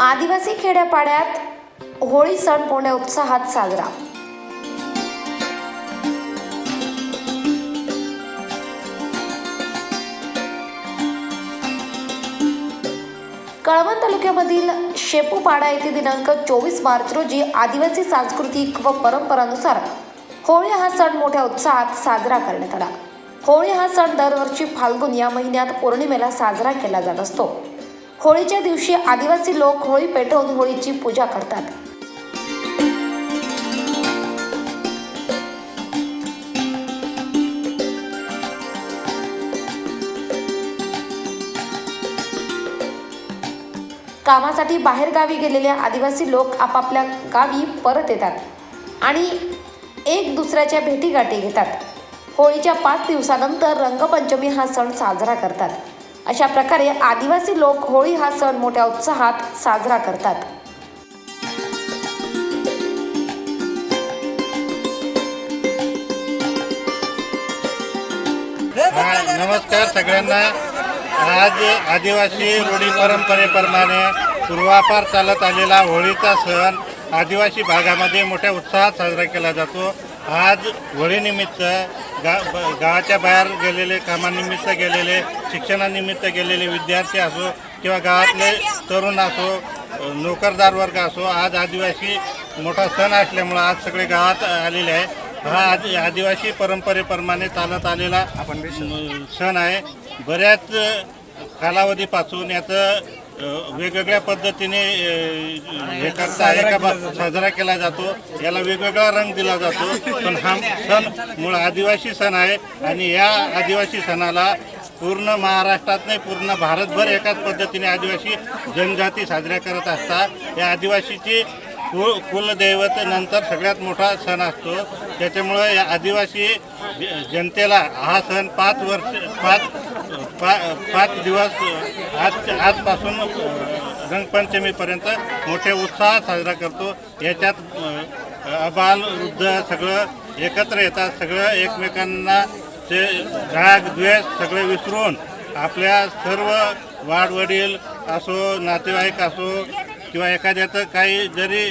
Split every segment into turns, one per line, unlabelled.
आदिवासी खेड्यापाड्यात होळी सण मोठ्या उत्साहात साजरा. कळवण तालुक्यामधील शेपूपाडा येथे दिनांक चोवीस मार्च रोजी आदिवासी सांस्कृतिक व परंपरानुसार होळी हा सण मोठ्या उत्साहात साजरा करण्यात आला. होळी हा सण दरवर्षी फाल्गुन या महिन्यात पौर्णिमेला साजरा केला जात असतो. होळीच्या दिवशी आदिवासी लोक होळी पेटवून होळीची पूजा करतात. कामासाठी बाहेरगावी गेलेले आदिवासी लोक आपापल्या गावी परत येतात आणि एक दुसऱ्याच्या भेटीगाठी घेतात. होळीच्या पाच दिवसानंतर रंगपंचमी हा सण साजरा करतात. अशा प्रकारे आदिवासी लोक होळी हा सण मोठ्या उत्साहात साजरा करतात.
नमस्कार सगळ्यांना. आज आदिवासी रूढी परंपरेप्रमाणे पूर्वापार चालत आलेला होळीचा सण आदिवासी भागामध्ये मोठ्या उत्साहात साजरा केला जातो. आज होळीनिमित्त गा ब- गावाच्या बाहेर गेलेले कामानिमित्त गेलेले शिक्षणानिमित्त गेलेले विद्यार्थी असो किंवा गावातले तरुण असो नोकरदार वर्ग असो आज आदिवासी मोठा सण असल्यामुळं आज सगळे गावात आलेले आहे हा आदि आदिवासी परंपरेप्रमाणे चालत आलेला म, सण आहे. बऱ्याच कालावधीपासून याचं अ, वेगवेगळ्या पद्धतीने अ, हे करता एका बा- साजरा केला जातो. याला वेगवेगळा रंग दिला जातो. पण हा सण मूळ आदिवासी सण आहे आणि या आदिवासी सणाला पूर्ण महाराष्ट्रात नाही पूर्ण भारतभर एकाच पद्धतीने आदिवासी जनजाती साजऱ्या करत असतात. या आदिवासीची कुल कुलदैवत नंतर सगळ्यात मोठा सण असतो. त्याच्यामुळं या आदिवासी ज- जनतेला हा सण पाच वर्ष पाच पा पाच दिवस आज आजपासून रंगपंचमीपर्यंत मोठ्या उत्साहात साजरा करतो. याच्यात अबाल वृद्ध सगळं एकत्र येतात. सगळं एकमेकांना ते राग द्वेष सगळे विसरून आपल्या सर्व वाडवडील असो नातेवाईक असो किंवा एखाद्याचं काही जरी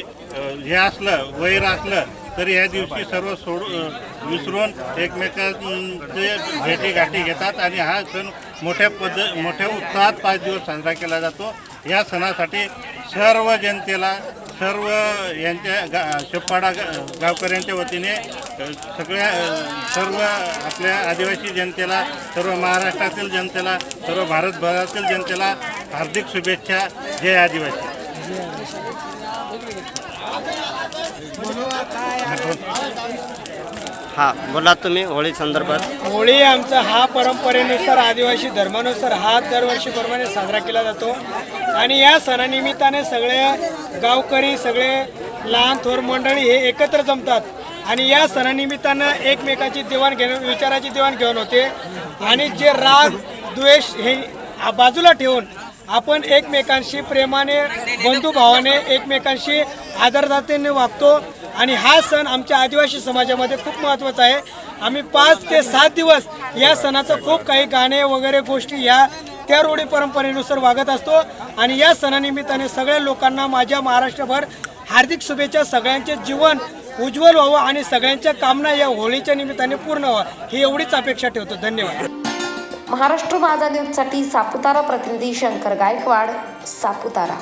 हे असलं वैर असलं तरी ह्या दिवशी सर्व सोड विसरून एकमेकांचे भेटीगाठी घेतात आणि हा सण मोठ्या पद्ध मोठ्या उत्साहात पाच दिवस साजरा केला जातो. या सणासाठी सर्व जनतेला सर्व यांच्या गा शेपाडा गा- गावकऱ्यांच्या वतीने सगळ्या सर्व आपल्या आदिवासी जनतेला सर्व महाराष्ट्रातील जनतेला सर्व भारतभरातील जनतेला हार्दिक शुभेच्छा. जय आदिवासी.
हा बोला तुम्ही होळी संदर्भात.
होळी आमचा हा परंपरेनुसार आदिवासी धर्मानुसार हा दरवर्षीप्रमाणे साजरा केला जातो. आणि या सणानिमित्ताने सगळे गावकरी सगळे लहान थोर मंडळी हे एकत्र जमतात. आणि या सणानिमित्तानं एकमेकाची देवाणघेवाण विचाराची देवाणघेवाण होते. आणि जे राग द्वेष हे आ- बाजूला ठेवून आपण एकमेकांशी प्रेमाने बंधुभावाने एकमेकांशी आदरदातेने वागतो. आणि हा सण आमच्या आदिवासी समाजामध्ये खूप महत्त्वाचा आहे. आम्ही पाच ते सात दिवस या सणाचं खूप काही गाणे वगैरे गोष्टी या त्या रूढी परंपरेनुसार वागत असतो. आणि या सणानिमित्ताने सगळ्या लोकांना माझ्या महाराष्ट्रभर हार्दिक शुभेच्छा. सगळ्यांचे जीवन उज्ज्वल व्हावं आणि सगळ्यांच्या कामना या होळीच्या निमित्ताने पूर्ण व्हावं. ही एवढीच अपेक्षा ठेवतो. धन्यवाद.
महाराष्ट्र माझा न्यूजसाठी सापुतारा प्रतिनिधी शंकर गायकवाड सापुतारा.